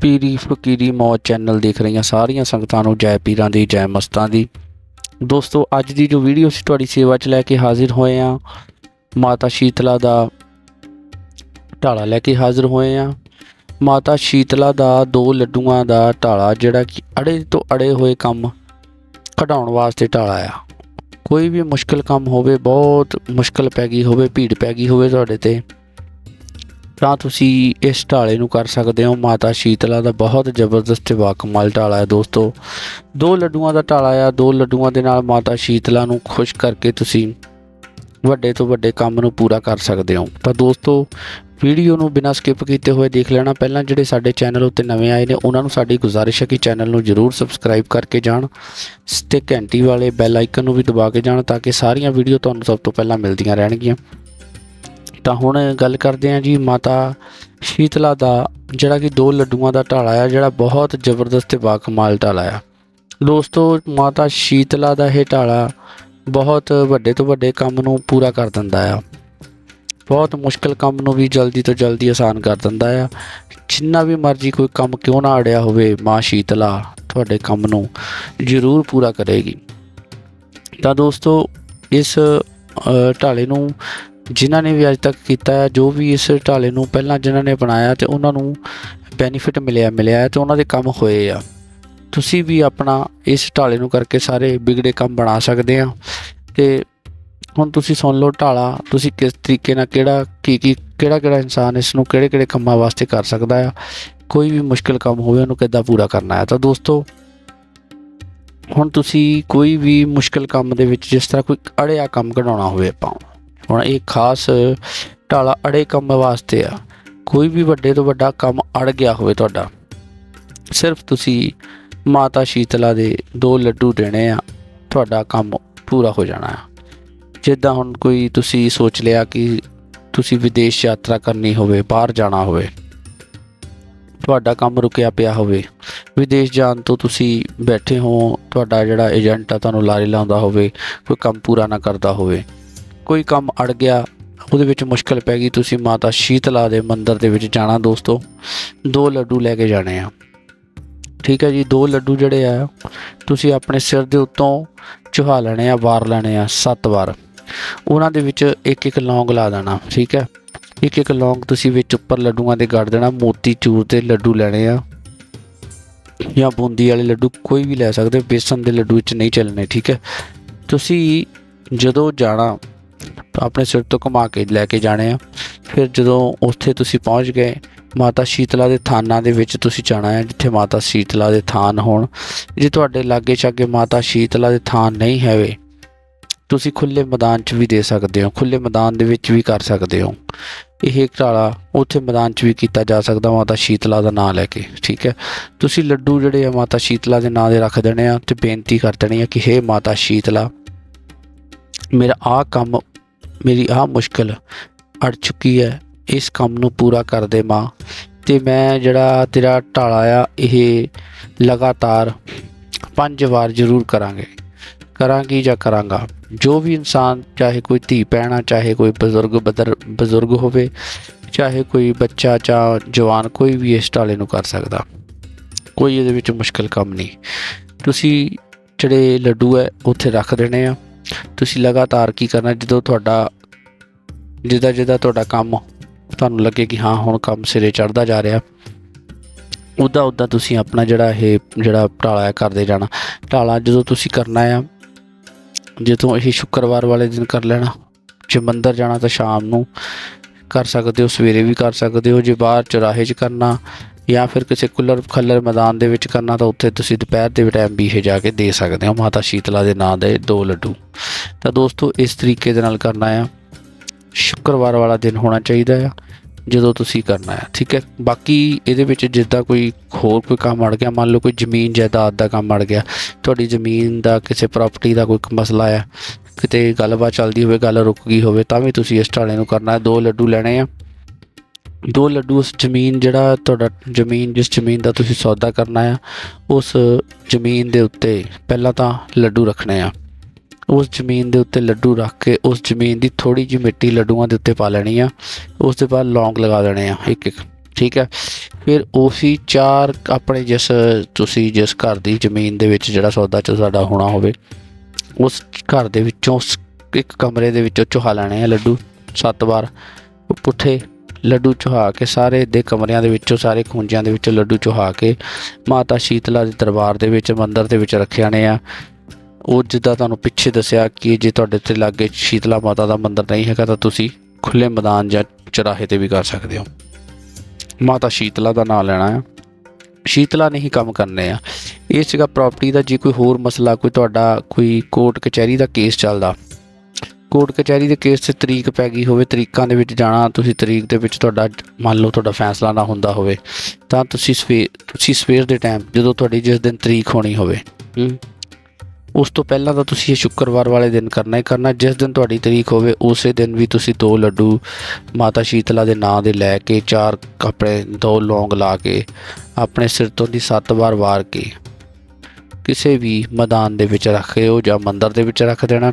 ਪੀਰੀ ਫਕੀਰੀ ਮੌਤ ਚੈਨਲ ਦੇਖ ਰਹੀਆਂ ਸਾਰੀਆਂ ਸੰਗਤਾਂ ਨੂੰ ਜੈ ਪੀਰਾਂ ਦੀ, ਜੈ ਮਸਤਾਂ ਦੀ। ਦੋਸਤੋ, ਅੱਜ ਦੀ ਜੋ ਵੀਡੀਓ ਸੀ ਤੁਹਾਡੀ ਸੇਵਾ 'ਚ ਲੈ ਕੇ ਹਾਜ਼ਰ ਹੋਏ ਆ, ਮਾਤਾ ਸ਼ੀਤਲਾ ਦਾ ਢਾਲਾ ਲੈ ਕੇ ਹਾਜ਼ਰ ਹੋਏ ਆ। ਮਾਤਾ ਸ਼ੀਤਲਾ ਦਾ ਦੋ ਲੱਡੂਆਂ ਦਾ ਢਾਲਾ, ਜਿਹੜਾ ਕਿ ਅੜੇ ਤੋਂ ਅੜੇ ਹੋਏ ਕੰਮ ਕਢਾਉਣ ਵਾਸਤੇ ਢਾਲਾ ਆ। ਕੋਈ ਵੀ ਮੁਸ਼ਕਲ ਕੰਮ ਹੋਵੇ, ਬਹੁਤ ਮੁਸ਼ਕਲ ਪੈ ਗਈ ਹੋਵੇ, ਭੀੜ ਪੈ ਗਈ ਹੋਵੇ ਤੁਹਾਡੇ ਤੇ। ਤਾਂ ਤੁਸੀਂ ਇਸ ਢਾਲੇ ਨੂੰ ਕਰ ਸਕਦੇ ਹੋ। ਮਾਤਾ ਸ਼ੀਤਲਾ ਦਾ ਬਹੁਤ ਜ਼ਬਰਦਸਤ ਤੇ ਬਾਕਮਾਲ ਢਾਲਾ ਹੈ ਦੋਸਤੋ। ਦੋ ਲੱਡੂਆਂ ਦਾ ਢਾਲਾ ਆ। ਦੋ ਲੱਡੂਆਂ ਦੇ ਨਾਲ ਮਾਤਾ ਸ਼ੀਤਲਾ ਨੂੰ ਖੁਸ਼ ਕਰਕੇ ਤੁਸੀਂ ਵੱਡੇ ਤੋਂ ਵੱਡੇ ਕੰਮ ਨੂੰ ਪੂਰਾ ਕਰ ਸਕਦੇ ਹੋ। ਤਾਂ ਦੋਸਤੋ, ਵੀਡੀਓ ਨੂੰ ਬਿਨਾਂ ਸਕਿਪ ਕੀਤੇ ਹੋਏ ਦੇਖ ਲੈਣਾ। ਪਹਿਲਾਂ ਜਿਹੜੇ ਸਾਡੇ ਚੈਨਲ ਉੱਤੇ ਨਵੇਂ ਆਏ ਨੇ, ਉਹਨਾਂ ਨੂੰ ਸਾਡੀ ਗੁਜ਼ਾਰਿਸ਼ ਹੈ ਕਿ ਚੈਨਲ ਨੂੰ ਜਰੂਰ ਸਬਸਕ੍ਰਾਈਬ ਕਰਕੇ ਜਾਣ, ਤੇ ਘੰਟੀ ਵਾਲੇ ਬੈਲ ਆਈਕਨ ਨੂੰ ਵੀ ਦਬਾ ਕੇ ਜਾਣ, ਤਾਂ ਕਿ ਸਾਰੀਆਂ ਵੀਡੀਓ ਤੁਹਾਨੂੰ ਸਭ ਤੋਂ ਪਹਿਲਾਂ ਮਿਲਦੀਆਂ ਰਹਿਣਗੀਆਂ। ਤਾਂ ਹੁਣ ਗੱਲ ਕਰਦੇ ਹਾਂ ਜੀ ਮਾਤਾ ਸ਼ੀਤਲਾ ਦਾ, ਜਿਹੜਾ ਕਿ ਦੋ ਲੱਡੂਆਂ ਦਾ ਢਾਲਾ ਆ ਜਿਹੜਾ ਬਹੁਤ ਜ਼ਬਰਦਸਤ ਤੇ ਬਾਕਮਾਲ ਢਾਲਾ ਆ ਦੋਸਤੋ, ਮਾਤਾ ਸ਼ੀਤਲਾ ਦਾ ਇਹ ਢਾਲਾ ਬਹੁਤ ਵੱਡੇ ਤੋਂ ਵੱਡੇ ਕੰਮ ਨੂੰ ਪੂਰਾ ਕਰ ਦਿੰਦਾ ਆ। ਬਹੁਤ ਮੁਸ਼ਕਲ ਕੰਮ ਨੂੰ ਵੀ ਜਲਦੀ ਤੋਂ ਜਲਦੀ ਆਸਾਨ ਕਰ ਦਿੰਦਾ ਆ। ਜਿੰਨਾ ਵੀ ਮਰਜ਼ੀ ਕੋਈ ਕੰਮ ਕਿਉਂ ਨਾ ਅੜਿਆ ਹੋਵੇ, ਮਾਂ ਸ਼ੀਤਲਾ ਤੁਹਾਡੇ ਕੰਮ ਨੂੰ ਜ਼ਰੂਰ ਪੂਰਾ ਕਰੇਗੀ। ਤਾਂ ਦੋਸਤੋ, ਇਸ ਢਾਲੇ ਨੂੰ ਜਿਨ੍ਹਾਂ ਨੇ ਵੀ ਅੱਜ ਤੱਕ ਕੀਤਾ ਹੈ, ਜੋ ਵੀ ਇਸ ਢਾਲੇ ਨੂੰ ਪਹਿਲਾਂ ਜਿਨ੍ਹਾਂ ਨੇ ਬਣਾਇਆ ਤੇ ਉਹਨਾਂ ਨੂੰ ਬੈਨੀਫਿਟ ਮਿਲਿਆ ਮਿਲਿਆ ਹੈ ਤੇ ਉਹਨਾਂ ਦੇ ਕੰਮ ਹੋਏ ਆ। ਤੁਸੀਂ ਵੀ ਆਪਣਾ ਇਸ ਢਾਲੇ ਨੂੰ ਕਰਕੇ ਸਾਰੇ ਵਿਗੜੇ ਕੰਮ ਬਣਾ ਸਕਦੇ ਆ। ਤੇ ਹੁਣ ਤੁਸੀਂ ਸੁਣ ਲਓ ਢਾਲਾ, ਤੁਸੀਂ ਕਿਸ ਤਰੀਕੇ ਨਾਲ ਕਿਹੜਾ, ਕੀ ਕੀ ਕਿਹੜਾ ਕਿਹੜਾ ਇਨਸਾਨ ਇਸ ਨੂੰ ਕਿਹੜੇ ਕਿਹੜੇ ਕੰਮਾਂ ਵਾਸਤੇ ਕਰ ਸਕਦਾ ਆ। ਕੋਈ ਵੀ ਮੁਸ਼ਕਲ ਕੰਮ ਹੋਵੇ, ਉਹਨੂੰ ਕਿੱਦਾਂ ਪੂਰਾ ਕਰਨਾ ਹੈ ਤਾਂ ਦੋਸਤੋ, ਹੁਣ ਤੁਸੀਂ ਕੋਈ ਵੀ ਮੁਸ਼ਕਲ ਕੰਮ ਦੇ ਵਿੱਚ ਜਿਸ ਤਰ੍ਹਾਂ ਕੋਈ ਅੜਿਆ ਕੰਮ ਕਢਾਉਣਾ ਹੋਵੇ ਆਪਾਂ ਹੁਣ ਇਹ ਖਾਸ ਢਾਲਾ ਅੜੇ ਕੰਮ ਵਾਸਤੇ ਆ। ਕੋਈ ਵੀ ਵੱਡੇ ਤੋਂ ਵੱਡਾ ਕੰਮ ਅੜ ਗਿਆ ਹੋਵੇ ਤੁਹਾਡਾ, ਸਿਰਫ ਤੁਸੀਂ ਮਾਤਾ ਸ਼ੀਤਲਾ ਦੇ ਦੋ ਲੱਡੂ ਦੇਣੇ ਆ, ਤੁਹਾਡਾ ਕੰਮ ਪੂਰਾ ਹੋ ਜਾਣਾ ਆ। ਜਿੱਦਾਂ ਹੁਣ ਕੋਈ ਤੁਸੀਂ ਸੋਚ ਲਿਆ ਕਿ ਤੁਸੀਂ ਵਿਦੇਸ਼ ਯਾਤਰਾ ਕਰਨੀ ਹੋਵੇ, ਬਾਹਰ ਜਾਣਾ ਹੋਵੇ, ਤੁਹਾਡਾ ਕੰਮ ਰੁਕਿਆ ਪਿਆ ਹੋਵੇ, ਵਿਦੇਸ਼ ਜਾਣ ਤੋਂ ਤੁਸੀਂ ਬੈਠੇ ਹੋ, ਤੁਹਾਡਾ ਜਿਹੜਾ ਏਜੰਟ ਆ ਤੁਹਾਨੂੰ ਲਾਰੇ ਲਾਉਂਦਾ ਹੋਵੇ, ਕੋਈ ਕੰਮ ਪੂਰਾ ਨਾ ਕਰਦਾ ਹੋਵੇ ਕੋਈ ਕੰਮ ਅੜ ਗਿਆ, ਉਹਦੇ ਵਿੱਚ ਮੁਸ਼ਕਲ ਪੈ ਗਈ, ਤੁਸੀਂ ਮਾਤਾ ਸ਼ੀਤਲਾ ਦੇ ਮੰਦਿਰ ਦੇ ਵਿੱਚ ਜਾਣਾ ਦੋਸਤੋ। ਦੋ ਲੱਡੂ ਲੈ ਕੇ ਜਾਣੇ ਆ। ਠੀਕ ਹੈ ਜੀ, ਦੋ ਲੱਡੂ ਜਿਹੜੇ ਆ, ਤੁਸੀਂ ਆਪਣੇ ਸਿਰ ਦੇ ਉੱਤੋਂ ਚੁਹਾ ਲੈਣੇ ਆ, ਵਾਰ ਲੈਣੇ ਆ, ਸੱਤ ਵਾਰ। ਉਹਨਾਂ ਦੇ ਵਿੱਚ ਇੱਕ ਇੱਕ ਲੌਂਗ ਲਾ ਦੇਣਾ, ਠੀਕ ਹੈ। ਇੱਕ ਇੱਕ ਲੌਂਗ ਤੁਸੀਂ ਵਿੱਚ ਉੱਪਰ ਲੱਡੂਆਂ ਦੇ ਗੱਡ ਦੇਣਾ, ਮੋਤੀ, ਚੂਰ ਦੇ ਲੱਡੂ ਲੈਣੇ ਆ। ਜਾਂ ਬੂੰਦੀ ਵਾਲੇ ਲੱਡੂ ਕੋਈ ਵੀ ਲੈ ਸਕਦੇ ਹੋ ਬੇਸਨ ਦੇ ਲੱਡੂ ਵਿੱਚ ਨਹੀਂ ਚੱਲਣੇ, ਠੀਕ ਹੈ। ਤੁਸੀਂ ਜਦੋਂ ਜਾਣਾ ਤਾਂ ਆਪਣੇ ਸਿਰ ਤੋਂ ਘੁਮਾ ਕੇ ਲੈ ਕੇ ਜਾਣੇ ਆ। ਫਿਰ ਜਦੋਂ ਉੱਥੇ ਤੁਸੀਂ ਪਹੁੰਚ ਗਏ, ਮਾਤਾ ਸ਼ੀਤਲਾ ਦੇ ਥਾਨਾਂ ਦੇ ਵਿੱਚ ਤੁਸੀਂ ਜਾਣਾ ਹੈ, ਜਿੱਥੇ ਮਾਤਾ ਸ਼ੀਤਲਾ ਦੇ ਥਾਨ ਹੋਣ। ਜੇ ਤੁਹਾਡੇ ਲਾਗੇ ਛਾਗੇ ਮਾਤਾ ਸ਼ੀਤਲਾ ਦੇ ਥਾਨ ਨਹੀਂ ਹੈਵੇ ਤੁਸੀਂ ਖੁੱਲੇ ਮੈਦਾਨ 'ਚ ਵੀ ਦੇ ਸਕਦੇ ਹੋ ਖੁੱਲੇ ਮੈਦਾਨ ਦੇ ਵਿੱਚ ਵੀ ਕਰ ਸਕਦੇ ਹੋ। ਇਹ ਢਾਲਾ ਉੱਥੇ ਮੈਦਾਨ 'ਚ ਵੀ ਕੀਤਾ ਜਾ ਸਕਦਾ, ਮਾਤਾ ਸ਼ੀਤਲਾ ਦਾ ਨਾਮ ਲੈ ਕੇ, ਠੀਕ ਹੈ? ਤੁਸੀਂ ਲੱਡੂ ਜਿਹੜੇ ਆ ਮਾਤਾ ਸ਼ੀਤਲਾ ਦੇ ਨਾਂ ਦੇ ਰੱਖ ਦੇਣੇ ਆ ਤੇ ਬੇਨਤੀ ਕਰ ਦੇਣੀ ਆ ਕਿ ਹੇ ਮਾਤਾ ਸ਼ੀਤਲਾ, ਮੇਰਾ ਆਹ ਕੰਮ ਮੇਰੀ ਆਹ ਮੁਸ਼ਕਲ ਅੜ ਚੁੱਕੀ ਹੈ, ਇਸ ਕੰਮ ਨੂੰ ਪੂਰਾ ਕਰ ਦੇ ਮਾਂ। ਤੇ ਮੈਂ ਜਿਹੜਾ ਤੇਰਾ ਢਾਲਾ ਆ, ਇਹ ਲਗਾਤਾਰ ਪੰਜ ਵਾਰ ਜ਼ਰੂਰ ਕਰਾਂਗੇ। ਕਰਾਂਗੀ ਜਾਂ ਕਰਾਂਗਾ। ਜੋ ਵੀ ਇਨਸਾਨ, ਚਾਹੇ ਕੋਈ ਧੀ ਪੈਣਾ ਚਾਹੇ ਕੋਈ ਬਜ਼ੁਰਗ ਬਦਰ, ਬਜ਼ੁਰਗ ਹੋਵੇ, ਚਾਹੇ ਕੋਈ ਬੱਚਾ ਜਾਂ ਜਵਾਨ, ਕੋਈ ਵੀ ਇਸ ਢਾਲੇ ਨੂੰ ਕਰ ਸਕਦਾ। ਕੋਈ ਇਹਦੇ ਵਿੱਚ ਮੁਸ਼ਕਲ ਕੰਮ ਨਹੀਂ। ਤੁਸੀਂ ਜਿਹੜੇ ਲੱਡੂ ਹੈ, ਉੱਥੇ ਰੱਖ ਦੇਣੇ ਆ। ਤੁਸੀਂ ਲਗਾਤਾਰ ਕੀ ਕਰਨਾ ਜਦੋਂ ਤੁਹਾਡਾ, ਜਿੱਦਾਂ ਜਿੱਦਾਂ ਤੁਹਾਡਾ ਕੰਮ ਤੁਹਾਨੂੰ ਲੱਗੇ ਕਿ ਹਾਂ, ਹੁਣ ਕੰਮ ਸਿਰੇ ਚੜਦਾ ਜਾ ਰਿਹਾ, ਉਦਾਂ ਉਦਾਂ ਤੁਸੀਂ ਆਪਣਾ ਜਿਹੜਾ ਇਹ, ਜਿਹੜਾ ਢਾਲਾ ਹੈ, ਕਰਦੇ ਜਾਣਾ। ਢਾਲਾ ਜਦੋਂ ਤੁਸੀਂ ਕਰਨਾ ਆ, ਜਦੋਂ ਇਹ ਸ਼ੁੱਕਰਵਾਰ ਵਾਲੇ ਦਿਨ ਕਰ ਲੈਣਾ, ਜੇ ਮੰਦਰ ਜਾਣਾ ਤਾਂ ਸ਼ਾਮ ਨੂੰ ਕਰ ਸਕਦੇ ਹੋ, ਸਵੇਰੇ ਵੀ ਕਰ ਸਕਦੇ ਹੋ, ਜੇ ਬਾਹਰ ਚੁਰਾਹੇ 'ਚ ਕਰਨਾ ਜਾਂ ਫਿਰ ਕਿਸੇ ਕੁੱਲਰ ਖੱਲਰ ਮੈਦਾਨ ਦੇ ਵਿੱਚ ਕਰਨਾ ਤਾਂ ਉੱਥੇ ਤੁਸੀਂ ਦੁਪਹਿਰ ਦੇ ਟਾਈਮ ਵੀ ਇਹ ਜਾ ਕੇ ਦੇ ਸਕਦੇ ਹੋ। ਮਾਤਾ ਸ਼ੀਤਲਾ ਦੇ ਨਾਂ ਦੇ ਦੋ ਲੱਡੂ। ਤਾਂ ਦੋਸਤੋ, ਇਸ ਤਰੀਕੇ ਦੇ ਨਾਲ ਕਰਨਾ ਆ। ਸ਼ੁੱਕਰਵਾਰ ਵਾਲਾ ਦਿਨ ਹੋਣਾ ਚਾਹੀਦਾ ਆ, ਜਦੋਂ ਤੁਸੀਂ ਕਰਨਾ ਹੈ ਠੀਕ ਹੈ? ਬਾਕੀ ਇਹਦੇ ਵਿੱਚ ਜਿੱਦਾਂ ਕੋਈ ਹੋਰ ਕੋਈ ਕੰਮ ਅੜ ਗਿਆ, ਮੰਨ ਲਓ ਕੋਈ ਜ਼ਮੀਨ ਜਾਇਦਾਦ ਦਾ ਕੰਮ ਅੜ ਗਿਆ, ਤੁਹਾਡੀ ਜ਼ਮੀਨ ਦਾ ਕਿਸੇ ਪ੍ਰਾਪਰਟੀ ਦਾ ਕੋਈ ਮਸਲਾ ਆ, ਕਿਤੇ ਗੱਲਬਾਤ ਚੱਲਦੀ ਹੋਵੇ, ਗੱਲ ਰੁਕ ਗਈ ਹੋਵੇ, ਤਾਂ ਵੀ ਤੁਸੀਂ ਇਸ ਢਾਲੇ ਨੂੰ ਕਰਨਾ ਹੈ ਦੋ ਲੱਡੂ ਲੈਣੇ ਆ। ਦੋ ਲੱਡੂ ਉਸ ਜ਼ਮੀਨ ਜਿਹੜਾ ਤੁਹਾਡਾ ਜ਼ਮੀਨ, ਜਿਸ ਜ਼ਮੀਨ ਦਾ ਤੁਸੀਂ ਸੌਦਾ ਕਰਨਾ ਆ, ਉਸ ਜ਼ਮੀਨ ਦੇ ਉੱਤੇ ਪਹਿਲਾਂ ਤਾਂ ਲੱਡੂ ਰੱਖਣੇ ਆ। ਉਸ ਜ਼ਮੀਨ ਦੇ ਉੱਤੇ ਲੱਡੂ ਰੱਖ ਕੇ ਉਸ ਜ਼ਮੀਨ ਦੀ ਥੋੜੀ ਜਿਹੀ ਮਿੱਟੀ ਲੱਡੂਆਂ ਦੇ ਉੱਤੇ ਪਾ ਲੈਣੀ ਆ। ਉਸ ਤੋਂ ਬਾਅਦ ਲੌਂਗ ਲਗਾ ਦੇਣੇ ਆ, ਇੱਕ ਇੱਕ। ਠੀਕ ਹੈ ਫਿਰ ਉਸੀ ਚਾਰ ਆਪਣੇ ਜਿਸ ਤੁਸੀਂ ਜਿਸ ਘਰ ਦੀ ਜ਼ਮੀਨ ਦੇ ਵਿੱਚ ਜਿਹੜਾ ਸੌਦਾ ਚ ਤੁਹਾਡਾ ਹੋਣਾ ਹੋਵੇ, ਉਸ ਘਰ ਦੇ ਵਿੱਚੋਂ ਉਸ ਇੱਕ ਕਮਰੇ ਦੇ ਵਿੱਚੋਂ ਚੁਹਾ ਲੈਣੇ ਆ ਲੱਡੂ, ਸੱਤ ਵਾਰ। ਪੁੱਠੇ ਲੱਡੂ ਚੁਹਾ ਕੇ ਸਾਰੇ ਦੇ ਕਮਰਿਆਂ ਦੇ ਵਿੱਚੋਂ, ਸਾਰੇ ਖੂੰਜਿਆਂ ਦੇ ਵਿੱਚੋਂ ਲੱਡੂ ਚੁਹਾ ਕੇ ਮਾਤਾ ਸ਼ੀਤਲਾ ਦੇ ਦਰਬਾਰ ਦੇ ਵਿੱਚ, ਮੰਦਿਰ ਦੇ ਵਿੱਚ ਰੱਖਿਆ ਨੇ ਆ। ਉਹ ਜਿੱਦਾਂ ਤੁਹਾਨੂੰ ਪਿੱਛੇ ਦੱਸਿਆ ਕਿ ਜੇ ਤੁਹਾਡੇ ਤੇ ਲਾਗੇ ਸ਼ੀਤਲਾ ਮਾਤਾ ਦਾ ਮੰਦਿਰ ਨਹੀਂ ਹੈਗਾ, ਤਾਂ ਤੁਸੀਂ ਖੁੱਲੇ ਮੈਦਾਨ ਜਾਂ ਚਰਾਹੇ ਤੇ ਵੀ ਕਰ ਸਕਦੇ ਹੋ। ਮਾਤਾ ਸ਼ੀਤਲਾ ਦਾ ਨਾਮ ਲੈਣਾ ਹੈ ਸ਼ੀਤਲਾ ਨਹੀਂ ਕੰਮ ਕਰਨੇ ਆ। ਇਹ ਸੀਗਾ ਪ੍ਰਾਪਰਟੀ ਦਾ, ਜੇ ਕੋਈ ਹੋਰ ਮਸਲਾ, ਕੋਈ ਤੁਹਾਡਾ ਕੋਈ ਕੋਰਟ ਕਚਹਿਰੀ ਦਾ ਕੇਸ ਚੱਲਦਾ ਕੋਰਟ ਕਚਹਿਰੀ ਦੇ ਕੇਸ 'ਚ ਤਰੀਕ ਪੈ ਗਈ ਹੋਵੇ, ਤਰੀਕਾਂ ਦੇ ਵਿੱਚ ਜਾਣਾ, ਤੁਸੀਂ ਤਰੀਕ ਦੇ ਵਿੱਚ ਤੁਹਾਡਾ, ਮੰਨ ਲਓ ਤੁਹਾਡਾ ਫੈਸਲਾ ਨਾ ਹੁੰਦਾ ਹੋਵੇ, ਤਾਂ ਤੁਸੀਂ ਸਵੇਰ ਤੁਸੀਂ ਸਵੇਰ ਦੇ ਟਾਈਮ ਜਦੋਂ ਤੁਹਾਡੀ ਜਿਸ ਦਿਨ ਤਰੀਕ ਹੋਣੀ ਹੋਵੇ ਉਸ ਤੋਂ ਪਹਿਲਾਂ ਤਾਂ ਤੁਸੀਂ ਇਹ ਸ਼ੁੱਕਰਵਾਰ ਵਾਲੇ ਦਿਨ ਕਰਨਾ ਹੀ ਕਰਨਾ, ਜਿਸ ਦਿਨ ਤੁਹਾਡੀ ਤਰੀਕ ਹੋਵੇ, ਉਸੇ ਦਿਨ ਵੀ ਤੁਸੀਂ ਦੋ ਲੱਡੂ ਮਾਤਾ ਸ਼ੀਤਲਾ ਦੇ ਨਾਂ ਦੇ ਲੈ ਕੇ, ਚਾਰ ਕੱਪੜੇ, ਦੋ ਲੌਂਗ ਲਾ ਕੇ, ਆਪਣੇ ਸਿਰ ਤੋਂ ਦੀ ਸੱਤ ਵਾਰ ਵਾਰ ਕੇ, ਕਿਸੇ ਵੀ ਮੈਦਾਨ ਦੇ ਵਿੱਚ ਰੱਖ ਦਿਓ ਜਾਂ ਮੰਦਰ ਦੇ ਵਿੱਚ ਰੱਖ ਦੇਣਾ।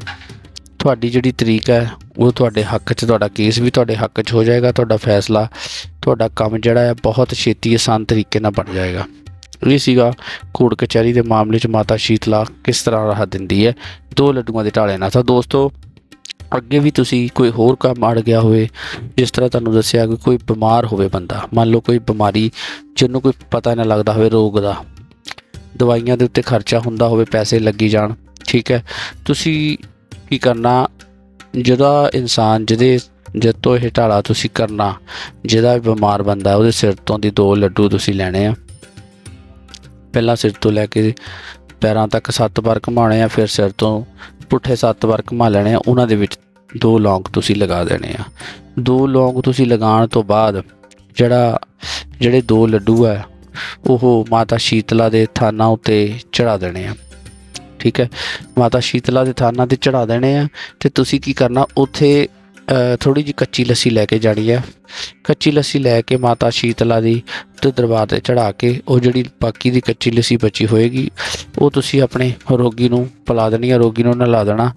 ਤੁਹਾਡੀ ਜਿਹੜੀ ਤਰੀਕ ਹੈ, ਉਹ ਤੁਹਾਡੇ ਹੱਕ 'ਚ, ਤੁਹਾਡਾ ਕੇਸ ਵੀ ਤੁਹਾਡੇ ਹੱਕ 'ਚ ਹੋ ਜਾਏਗਾ, ਤੁਹਾਡਾ ਫੈਸਲਾ, ਤੁਹਾਡਾ ਕੰਮ ਜਿਹੜਾ ਹੈ, ਬਹੁਤ ਛੇਤੀ ਆਸਾਨ ਤਰੀਕੇ ਨਾਲ ਬਣ ਜਾਏਗਾ। ਇਹ ਸੀਗਾ ਕੋਰਟ ਕਚਹਿਰੀ ਦੇ ਮਾਮਲੇ 'ਚ ਮਾਤਾ ਸ਼ੀਤਲਾ ਕਿਸ ਤਰ੍ਹਾਂ ਰਾਹਤ ਦਿੰਦੀ ਹੈ। ਦੋ ਲੱਡੂਆਂ ਦੇ ਢਾਲੇ ਨਾਲ। ਤਾਂ ਦੋਸਤੋ, ਅੱਗੇ ਵੀ ਤੁਸੀਂ ਕੋਈ ਹੋਰ ਕੰਮ ਅੜ ਗਿਆ ਹੋਵੇ, ਜਿਸ ਤਰ੍ਹਾਂ ਤੁਹਾਨੂੰ ਦੱਸਿਆ ਕਿ ਕੋਈ ਬਿਮਾਰ ਹੋਵੇ ਬੰਦਾ, ਮੰਨ ਲਓ ਕੋਈ ਬਿਮਾਰੀ ਜਿਹਨੂੰ ਕੋਈ ਪਤਾ ਨਾ ਲੱਗਦਾ ਹੋਵੇ ਰੋਗ ਦਾ, ਦਵਾਈਆਂ ਦੇ ਉੱਤੇ ਖਰਚਾ ਹੁੰਦਾ ਹੋਵੇ, ਪੈਸੇ ਲੱਗੀ ਜਾਣ, ਠੀਕ ਹੈ। ਤੁਸੀਂ ਕੀ ਕਰਨਾ? ਜਿਹਦਾ ਇਨਸਾਨ ਜਿਹਦੇ ਜਦ ਤੋਂ ਇਹ ਢਾਲਾ ਤੁਸੀਂ ਕਰਨਾ, ਜਿਹਦਾ ਬਿਮਾਰ ਬੰਦਾ ਉਹਦੇ ਸਿਰ ਤੋਂ ਦੀ ਦੋ ਲੱਡੂ ਤੁਸੀਂ ਲੈਣੇ ਆ। ਪਹਿਲਾਂ ਸਿਰ ਤੋਂ ਲੈ ਕੇ ਪੈਰਾਂ ਤੱਕ ਸੱਤ ਵਾਰ ਘੁਮਾਉਣੇ ਆ, ਫਿਰ ਸਿਰ ਤੋਂ ਪੁੱਠੇ ਸੱਤ ਵਾਰ ਘੁਮਾ ਲੈਣੇ ਆ, ਉਹਨਾਂ ਦੇ ਵਿੱਚ ਦੋ ਲੌਂਗ ਤੁਸੀਂ ਲਗਾ ਦੇਣੇ ਆ। ਦੋ ਲੌਂਗ ਤੁਸੀਂ ਲਗਾਉਣ ਤੋਂ ਬਾਅਦ ਜਿਹੜਾ, ਜਿਹੜੇ ਦੋ ਲੱਡੂ ਆ, ਉਹ ਮਾਤਾ ਸ਼ੀਤਲਾ ਦੇ ਥਾਨਾਂ ਉੱਤੇ ਚੜਾ ਦੇਣੇ ਆ। ਠੀਕ ਹੈ? ਮਾਤਾ ਸ਼ੀਤਲਾ ਦੇ ਥਾਨਾਂ ਤੇ ਚੜਾ ਦੇਣੇ ਆ ਤੇ ਤੁਸੀਂ ਕੀ ਕਰਨਾ? ਉੱਥੇ ਥੋੜੀ ਜਿਹੀ ਕੱਚੀ ਲੱਸੀ ਲੈ ਕੇ ਜਾਣੀ ਆ। ਕੱਚੀ ਲੱਸੀ ਲੈ ਕੇ ਮਾਤਾ ਸ਼ੀਤਲਾ ਦੀ ਤੇ ਦਰਬਾਰ ਤੇ ਚੜਾ ਕੇ ਉਹ ਜਿਹੜੀ ਬਾਕੀ ਦੀ ਕੱਚੀ ਲੱਸੀ ਬਚੀ ਹੋਏਗੀ, ਉਹ ਤੁਸੀਂ ਆਪਣੇ ਰੋਗੀ ਨੂੰ ਪਿਲਾ ਦੇਣੀ ਆ, ਰੋਗੀ ਨੂੰ ਨਲਾ ਦੇਣਾ।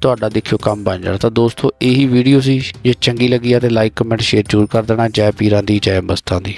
ਤੁਹਾਡਾ ਦੇਖਿਓ ਕੰਮ ਬਣ ਜਾਣਾ। ਤਾਂ ਦੋਸਤੋ, ਇਹੀ ਵੀਡੀਓ ਸੀ। ਜੇ ਚੰਗੀ ਲੱਗੀ ਆ ਤੇ ਲਾਈਕ ਕਮੈਂਟ ਸ਼ੇਅਰ ਜ਼ਰੂਰ ਕਰ ਦੇਣਾ। ਜੈ ਪੀਰਾਂ ਦੀ, ਜੈ ਮਸਤਾਂ ਦੀ।